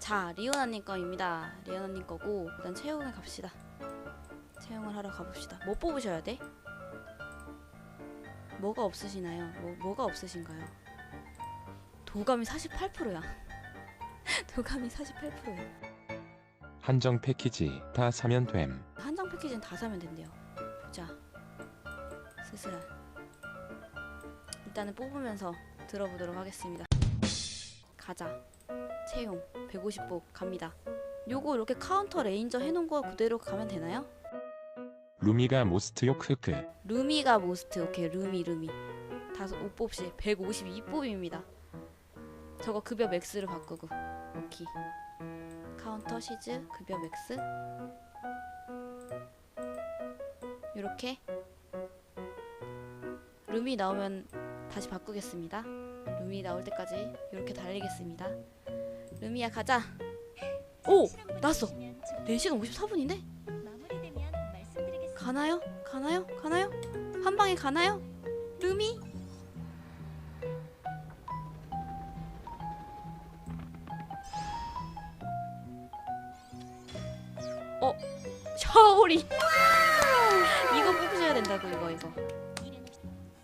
자 리오나님 거입니다. 리오나님 거고 일단 채용을 갑시다. 채용을 하러 가봅시다. 뭐 뽑으셔야 돼? 뭐가 없으시나요? 뭐 뭐가 없으신가요? 도감이 48%야. 도감이 48%야. 한정 패키지 다 사면 됨. 한정 패키지는 다 사면 된대요. 보자. 슬슬. 일단은 뽑으면서 들어보도록 하겠습니다. 가자. 채용 150복 갑니다. 요거 이렇게 카운터 레인저 해놓은 거 그대로 가면 되나요? 루미가 모스트 요 크크. 루미가 모스트 오케이 루미 루미 다섯 옷 뽑시 152뽑입니다. 저거 급여 맥스를 바꾸고 오케이 카운터 시즈 급여 맥스 요렇게 루미 나오면 다시 바꾸겠습니다. 루미 나올 때까지 이렇게 달리겠습니다. 루미야 가자. 오 나왔어. 4시간 54분인데? 가나요? 가나요? 가나요? 한 방에 가나요? 루미? 어? 샤오린 이거 뽑으셔야 된다고 이거 이거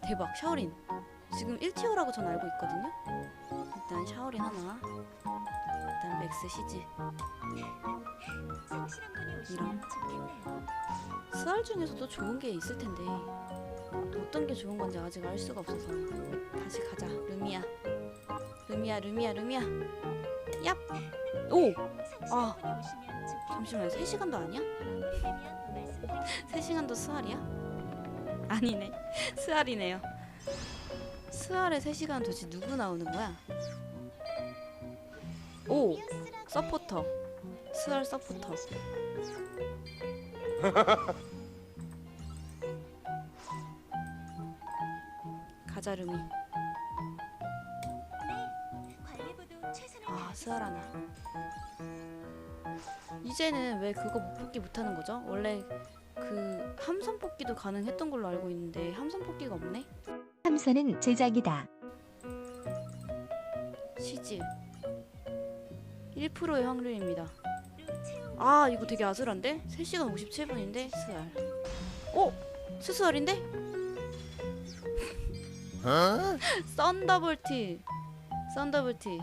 대박 샤오린 지금 1티어라고 전 알고 있거든요. 일단 샤오린 하나. 일단 맥스 시즈 이런. 스알 중에서도 좋은 게 있을 텐데 어떤 게 좋은 건지 아직 알 수가 없어서. 다시 가자. 루미야 루미야 루미야 루미야 얍! 오! 아! 잠시만요. 3시간도 아니야? 3시간도 스알이야? 아니네. 스알이네요 스알에 3시간 도대체 누구 나오는 거야? 오! 서포터 스알 서포터 가자 루미 아 스알하나 이제는 왜 그거 못 뽑기 못하는 거죠? 원래 그 함선 뽑기도 가능했던 걸로 알고 있는데 함선 뽑기가 없네? 함선은 제작이다. 시즈 1%의 확률입니다 아 이거 되게 아슬한데? 3시간 57분인데 스알 오! 스스알인데? 썬더볼트 썬더볼트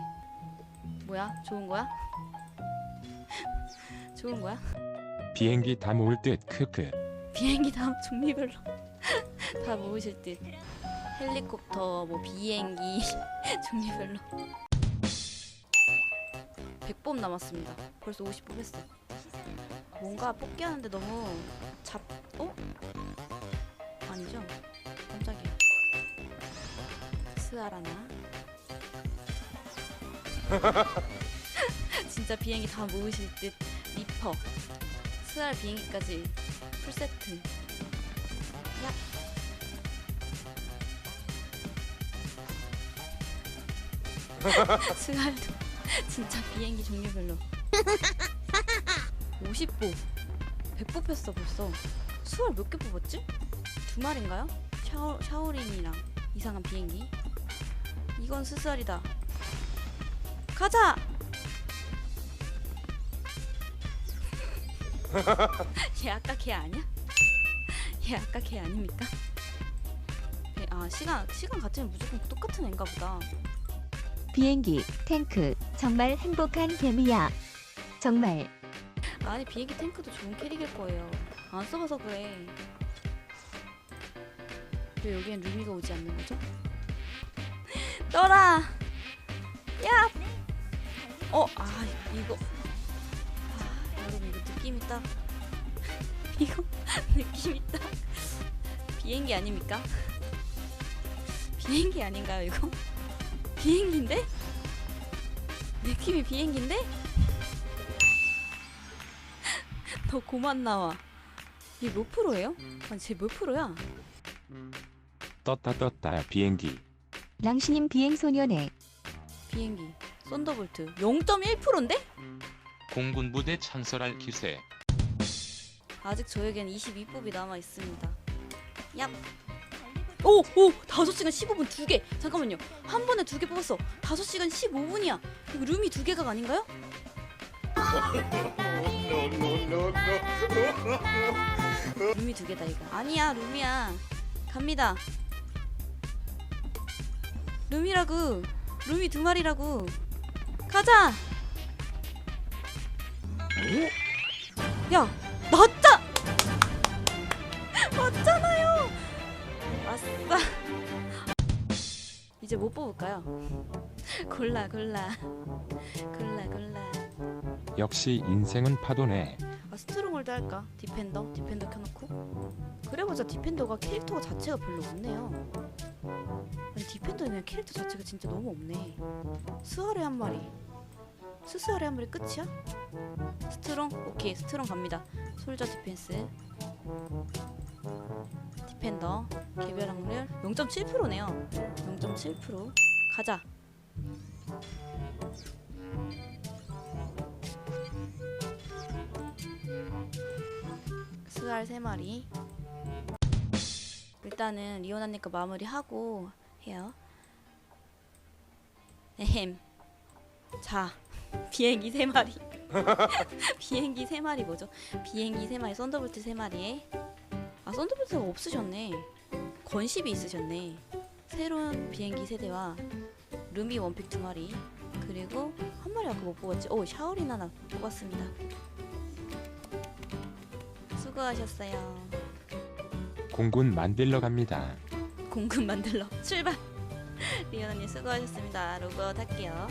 뭐야? 좋은 거야? 좋은 거야? 비행기 다 모을 듯 크크. 비행기 다음 종류별로 다 모으실 듯 헬리콥터 뭐 비행기 종류별로. 100법 남았습니다. 벌써 50법 했어 뭔가 뽑기 하는데 너무 잡... 어? 아니죠? 깜짝이야. 스아라나? 진짜 비행기 다 모으실 듯. 리퍼. 스알 비행기까지 풀세트. 야 스알도 진짜 비행기 종류별로 50보 100보 폈어 벌써 수알 몇개 뽑았지? 두 마리인가요? 샤오, 샤오린이랑 이상한 비행기 이건 스스알이다 가자! 얘 아까 걔 아니야? 얘 아까 걔 아닙니까? 걔- 아 시간 시간 같으면 무조건 똑같은 애인가 보다. 비행기, 탱크, 정말 행복한 개미야. 정말 아니 비행기 탱크도 좋은 캐릭일 거예요. 안 써봐서 그래. 왜 여기엔 루미가 오지 않는 거죠? 떠라. 야. 어, 아 이거. 아, 여러분 이거 느낌 있다. 이거 느낌 있다. 비행기 아닙니까? 비행기 아닌가요 이거? 비행기인데? 느낌이 비행기인데? 더 고만 나와. 이게 몇 프로예요? 아니 쟤몇 프로야? 떴다 떴다 비행기. 랑신님 비행 소년의 비행기 썬더볼트 0.1%인데? 공군 부대 창설할 기세. 아직 저에겐 22뽑이 남아 있습니다. 얍. 오, 오, 5시간 15분 두 개. 잠깐만요. 한 번에 두 개 뽑았어. 5시간 15분이야. 이거 룸이 두 개가 아닌가요? 루미 두 개다 이거 아니야 루미야 갑니다 루미라고 루미 두 마리라고 가자 야 나 이제 뭐 뽑을까요 골라 골라 골라 골라 역시 인생은 파도네. 아 스트롱홀드 할까? 디펜더? 디펜더 켜놓고? 그래보자 디펜더가 캐릭터 자체가 별로 없네요 아니 디펜더에 그냥 캐릭터 자체가 진짜 너무 없네 스와레 한 마리 스스와레 한 마리 끝이야? 스트롱? 오케이 스트롱 갑니다 솔저 디펜스 디펜더 개별 확률 0.7%네요 0.7% 가자 스알 세 마리. 일단은 리오나님 거 마무리하고 해요. 에헴. 자, 비행기 세 마리. 비행기 세 마리 뭐죠? 비행기 세 마리, 썬더볼트 세 마리. 아, 썬더볼트가 없으셨네. 건십이 있으셨네. 새로운 비행기 세대와 루미 원픽 두 마리. 그리고 한 마리 아까 못 뽑았지. 오, 샤오린 하나 뽑았습니다. 수고하셨어요. 공군 만들러 갑니다. 공군 만들러 출발. 리오나님 수고하셨습니다. 로그아웃 할게요.